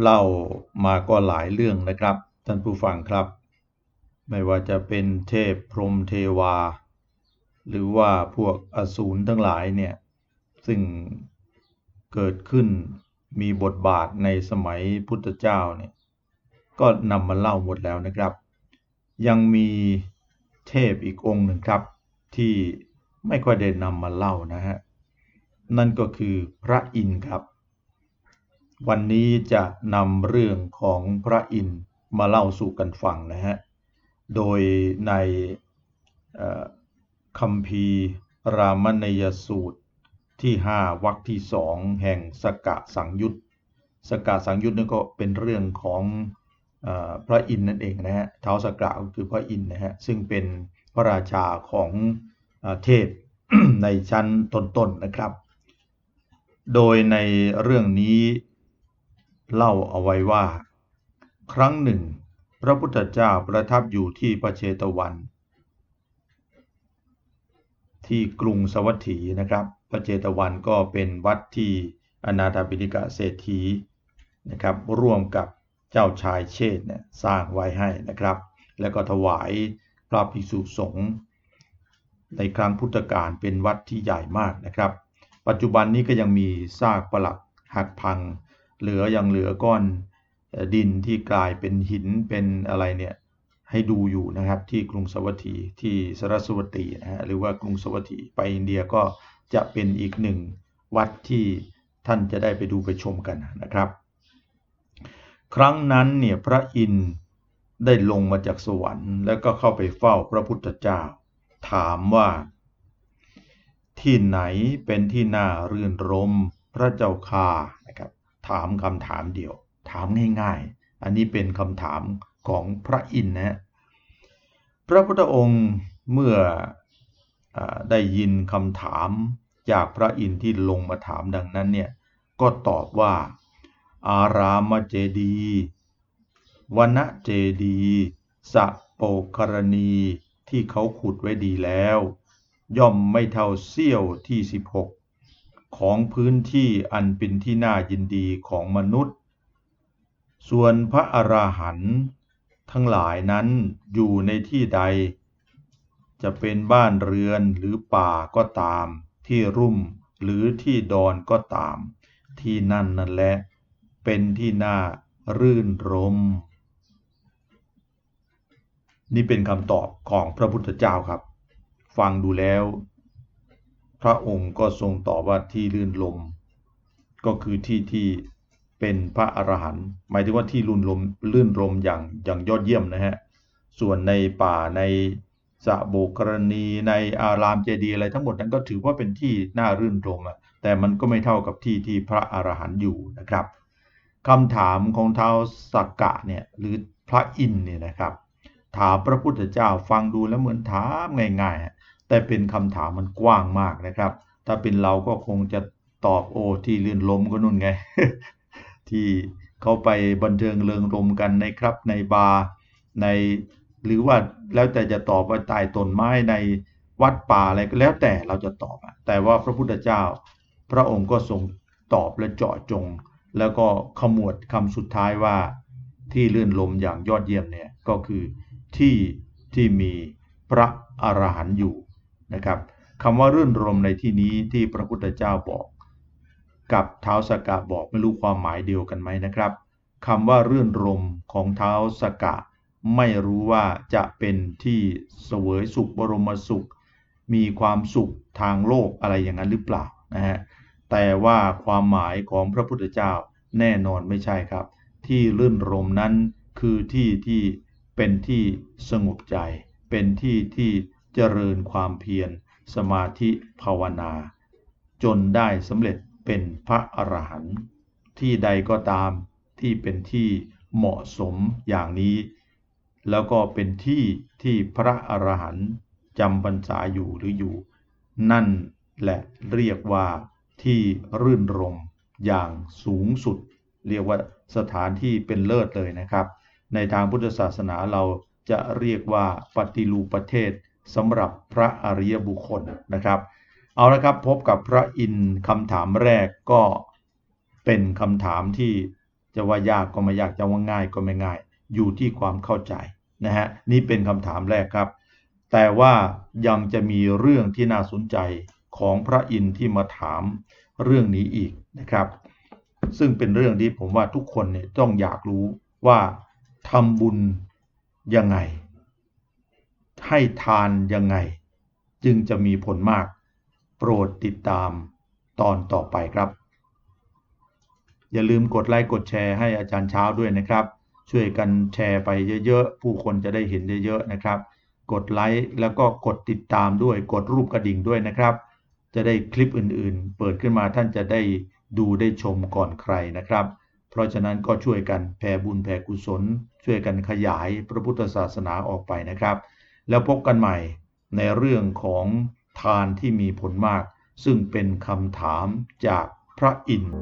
เล่ามาก็หลายเรื่องนะครับ ท่านผู้ฟังครับ ไม่ว่าจะเป็นเทพพรมเทวา หรือว่าพวกอสูรทั้งหลายเนี่ย ซึ่งเกิดขึ้นมีบทบาทในสมัยพุทธเจ้าเนี่ยก็นำมาเล่าหมดแล้วนะครับ ยังมีเทพอีกองค์หนึ่งครับ ที่ไม่ค่อยได้นำมาเล่านะฮะนั่นก็คือพระอินทร์ครับ วันนี้จะนำเรื่องของพระอินทร์มาเล่าสู่กันฟังนะฮะ โดยในคำพีรามณยสูตรที่ 5วรรคที่สองแห่งสกะสังยุตสกะสังยุตนี่ก็เป็นเรื่องของพระอินทร์นั่นเองนะฮะเท้าสกะก็คือพระอินทร์นะฮะซึ่งเป็นพระราชาของเทพในชั้นต้นๆนนะครับ โดยในเรื่องนี้ เล่าเอาไว้ว่า ครั้งหนึ่ง พระพุทธเจ้าประทับอยู่ที่ประเชตวัน ที่กรุงสวัสถีนะครับพระเจตวันก็เป็นวัดที่อนาถบิณกะเศรษฐีนะครับร่วมกับเจ้าชายเชษเนี่ยสร้างไว้ให้นะครับ แล้วก็ถวายพระภิกษุสงฆ์ในครั้งพุทธกาลเป็นวัดที่ใหญ่มากนะครับ ปัจจุบันนี้ก็ยังมีซากปรักหักพัง เหลือยังเหลือก้อนดินที่กลายเป็นหินเป็นอะไรเนี่ยให้ดูอยู่นะครับที่กรุงสวัสดีที่สรสวัสดีนะฮะหรือว่ากรุงสวัสดีไปอินเดียก็จะเป็นอีกหนึ่งวัดที่ท่านจะได้ไปดูไปชมกันนะครับ ครั้งนั้นเนี่ยพระอินทร์ได้ลงมาจากสวรรค์ แล้วก็เข้าไปเฝ้าพระพุทธเจ้า ถามว่า ที่ไหนเป็นที่น่ารื่นรมพระเจ้าค่านะ ถามคำถามเดียว ถามง่ายๆ อันนี้เป็นคำถามของพระอินทร์นะพระพุทธองค์เมื่อได้ยินคำถามจากพระอินทร์ที่ลงมาถามดังนั้นเนี่ยก็ตอบว่า อารามเจดีวนเจดีสะโปกรณีที่เขาขุดไว้ดีแล้ว ย่อมไม่เท่าเสี้ยวที่ 16 ของพื้นที่อันเป็นที่น่ายินดีของมนุษย์ ส่วนพระอราหันต์ทั้งหลายนั้นอยู่ในที่ใด จะเป็นบ้านเรือนหรือป่าก็ตาม ที่รุ่มหรือที่ดอนก็ตาม ที่นั่นนั่นแหละเป็นที่น่ารื่นรม นี่เป็นคำตอบของพระพุทธเจ้าครับ ฟังดูแล้ว พระองค์ก็ทรงตอบว่าที่รื่นลม ก็คือที่ที่เป็นพระอรหันต์หมายถึงว่าที่ลื่นลมลื่นลมอย่างอย่างยอดเยี่ยมนะฮะส่วนในป่าในสะโบกรณีในอารามเจดีย์อะไรทั้งหมดนั้นก็ถือว่าเป็นที่น่ารื่นรมอะแต่มันก็ไม่เท่ากับที่ที่พระอรหันต์อยู่นะครับคำถามของเท้าสักกะเนี่ยหรือพระอินเนี่ยนะครับ ถามพระพุทธเจ้าฟังดูแล้วเหมือนถามง่ายๆ แต่เป็นคำถามมันกว้างมากนะครับ ถ้าเป็นเราก็คงจะตอบโอ้ที่ลื่นลมก็นู่นไง ที่เขาไปบันเทิงเริงรมกันในครับในบาร์ในหรือว่าแล้วแต่จะตอบว่าใต้ต้นไม้ในวัดป่าอะไรก็แล้วแต่เราจะตอบ แต่ว่าพระพุทธเจ้า พระองค์ก็ทรงตอบและเจาะจง แล้วก็ขมวดคำสุดท้ายว่าที่เลื่อนลมอย่างยอดเยี่ยมเนี่ยก็คือที่ที่มีพระอรหันต์อยู่ นะครับคำว่ารื่นรมในที่นี้ที่พระพุทธเจ้าบอก กับเท้าสกกะบอกไม่รู้ความหมายเดียวกันไหมนะครับคำว่ารื่นรมของเท้าสกกะ ไม่รู้ว่าจะเป็นที่เสวยสุขบรมสุข มีความสุขทางโลกอะไรอย่างนั้นหรือเปล่านะฮะแต่ว่าความหมายของพระพุทธเจ้าแน่นอนไม่ใช่ครับ ที่ลื่นรมนั้นคือที่ที่เป็นที่สงบใจ เป็นที่ที่ เจริญความเพียร สมาธิภาวนา จนได้สำเร็จเป็นพระอรหันต์ที่ใดก็ตามที่เป็นที่เหมาะสมอย่างนี้ แล้วก็เป็นที่ที่พระอรหันต์จำพรรษาอยู่หรืออยู่ นั่นแหละเรียกว่าที่รื่นรมอย่างสูงสุด เรียกว่าสถานที่เป็นเลิศเลยนะครับ ในทางพุทธศาสนาเราจะเรียกว่าปฏิรูปประเทศ สำหรับพระอริยบุคคลนะครับ เอาละครับพบกับพระอินทร์คำถามแรกก็เป็นคำถามที่จะว่ายากก็ไม่ยากจะว่าง่ายก็ไม่ง่าย อยู่ที่ความเข้าใจนะฮะนี่เป็นคำถามแรกครับ แต่ว่ายังจะมีเรื่องที่น่าสนใจของพระอินทร์ที่มาถามเรื่องนี้อีกนะครับ ซึ่งเป็นเรื่องที่ผมว่าทุกคนเนี่ยต้องอยากรู้ว่าทำบุญยังไง ให้ทานยังไง จึงจะมีผลมาก โปรดติดตามตอนต่อไปครับ อย่าลืมกดไลค์กดแชร์ให้อาจารย์เช้าด้วยนะครับ ช่วยกันแชร์ไปเยอะๆ ผู้คนจะได้เห็นเยอะๆนะครับ กดไลค์แล้วก็กดติดตามด้วยกดรูปกระดิ่งด้วยนะครับ จะได้คลิปอื่นๆ เปิดขึ้นมาท่านจะได้ดูได้ชมก่อนใครนะครับ เพราะฉะนั้นก็ช่วยกันแผ่บุญแผ่กุศล ช่วยกันขยายพระพุทธศาสนาออกไปนะครับ แล้วพบกันใหม่ในเรื่องของทานที่มีผลมาก ซึ่งเป็นคำถามจากพระอินทร์